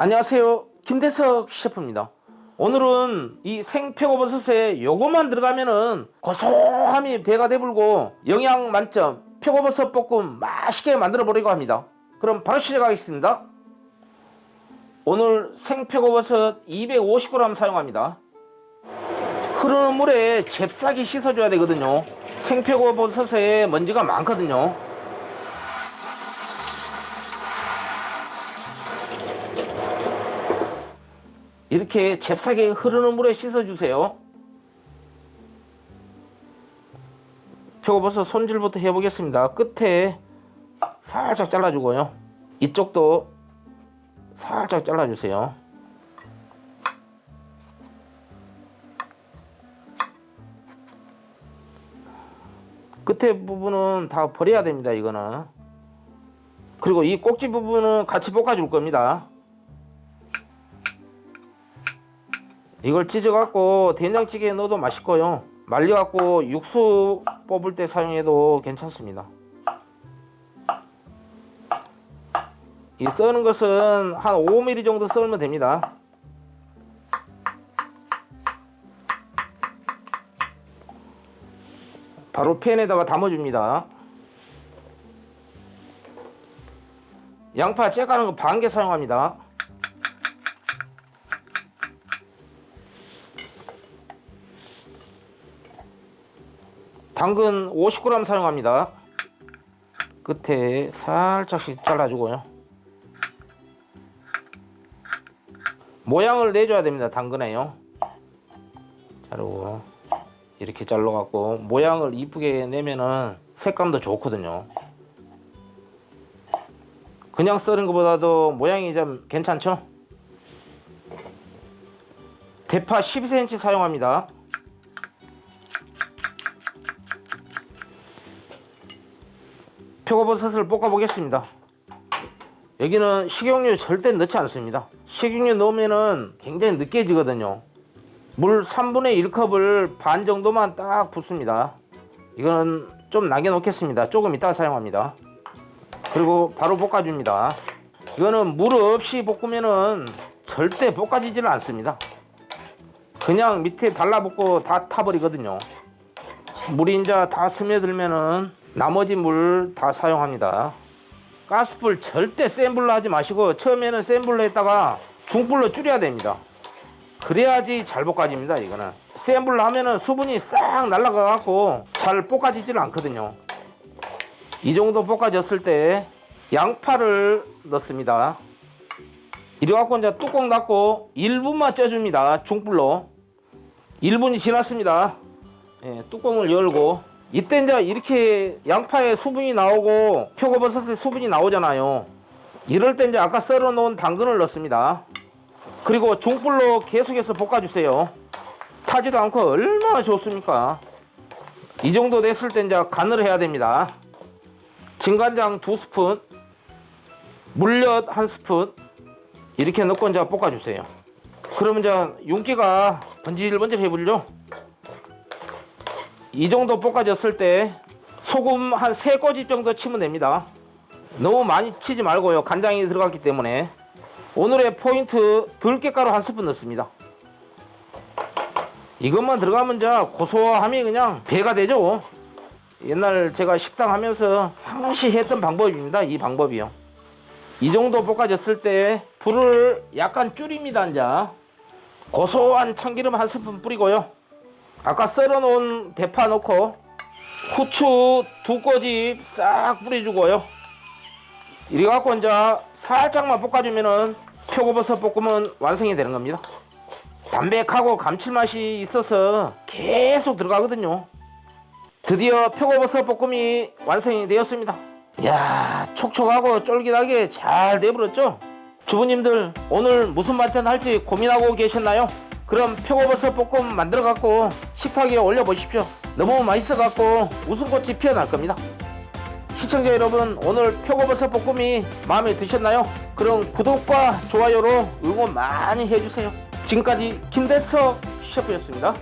안녕하세요. 김대석 셰프입니다. 오늘은 이 생표고버섯에 요거만 들어가면은 고소함이 배가 되불고 영양 만점 표고버섯 볶음 맛있게 만들어 보려고 합니다. 그럼 바로 시작하겠습니다. 오늘 생표고버섯 250g 사용합니다. 흐르는 물에 잽싸게 씻어줘야 되거든요. 생표고버섯에 먼지가 많거든요. 이렇게 잽싸게 흐르는 물에 씻어주세요. 표고버섯 손질부터 해보겠습니다. 끝에 살짝 잘라주고요. 이쪽도 살짝 잘라주세요. 끝에 부분은 다 버려야 됩니다. 이거는. 그리고 이 꼭지 부분은 같이 볶아줄 겁니다. 이걸 찢어갖고 된장찌개에 넣어도 맛있고요. 말려갖고 육수 뽑을 때 사용해도 괜찮습니다. 이 써는 것은 한 5mm 정도 썰면 됩니다. 바로 팬에다가 담아줍니다. 양파 째가는 거 반 개 사용합니다. 당근 50g 사용합니다. 끝에 살짝씩 잘라주고요. 모양을 내줘야 됩니다. 당근에요. 자르고 이렇게 잘라갖고 모양을 이쁘게 내면은 색감도 좋거든요. 그냥 썰은 것보다도 모양이 좀 괜찮죠? 대파 12cm 사용합니다. 표고버섯을 볶아 보겠습니다. 여기는 식용유 절대 넣지 않습니다. 식용유 넣으면은 굉장히 느껴지거든요. 물 3분의 1컵을 반 정도만 딱 붓습니다. 이거는 좀 남겨놓겠습니다. 조금 이따가 사용합니다. 그리고 바로 볶아줍니다. 이거는 물 없이 볶으면은 절대 볶아지지를 않습니다. 그냥 밑에 달라붙고 다 타버리거든요. 물이 이제 다 스며들면은 나머지 물 다 사용합니다. 가스불 절대 센 불로 하지 마시고 처음에는 센 불로 했다가 중불로 줄여야 됩니다. 그래야지 잘 볶아집니다. 이거는 센 불로 하면은 수분이 싹 날아가 갖고 잘 볶아지질 않거든요. 이 정도 볶아졌을 때 양파를 넣습니다. 이래 갖고 이제 뚜껑 닫고 1분만 쪄줍니다. 중불로 1분이 지났습니다. 예, 뚜껑을 열고 이때 이제 이렇게 양파에 수분이 나오고 표고버섯에 수분이 나오잖아요. 이럴 때 이제 아까 썰어 놓은 당근을 넣습니다. 그리고 중불로 계속해서 볶아주세요. 타지도 않고 얼마나 좋습니까? 이 정도 됐을 때 이제 간을 해야 됩니다. 진간장 두 스푼, 물엿 한 스푼 이렇게 넣고 이제 볶아주세요. 그러면 이제 윤기가 번질번질 해불죠. 이 정도 볶아졌을 때 소금 한 세 꼬집 정도 치면 됩니다. 너무 많이 치지 말고요. 간장이 들어갔기 때문에 오늘의 포인트 들깨가루 한 스푼 넣습니다. 이것만 들어가면 이제 고소함이 그냥 배가 되죠. 옛날 제가 식당 하면서 항시 했던 방법입니다. 이 방법이요. 이 정도 볶아졌을 때 불을 약간 줄입니다. 이제 고소한 참기름 한 스푼 뿌리고요. 아까 썰어 놓은 대파 넣고 후추 두 꼬집 싹 뿌려주고요. 이래 갖고 이제 살짝만 볶아주면은 표고버섯 볶음은 완성이 되는 겁니다. 담백하고 감칠맛이 있어서 계속 들어가거든요. 드디어 표고버섯 볶음이 완성이 되었습니다. 야 촉촉하고 쫄깃하게 잘 돼버렸죠? 주부님들 오늘 무슨 반찬 할지 고민하고 계셨나요? 그럼 표고버섯 볶음 만들어 갖고 식탁에 올려 보십시오. 너무 맛있어 갖고 웃음꽃이 피어날 겁니다. 시청자 여러분 오늘 표고버섯 볶음이 마음에 드셨나요? 그럼 구독과 좋아요로 응원 많이 해주세요. 지금까지 김대석 셰프였습니다.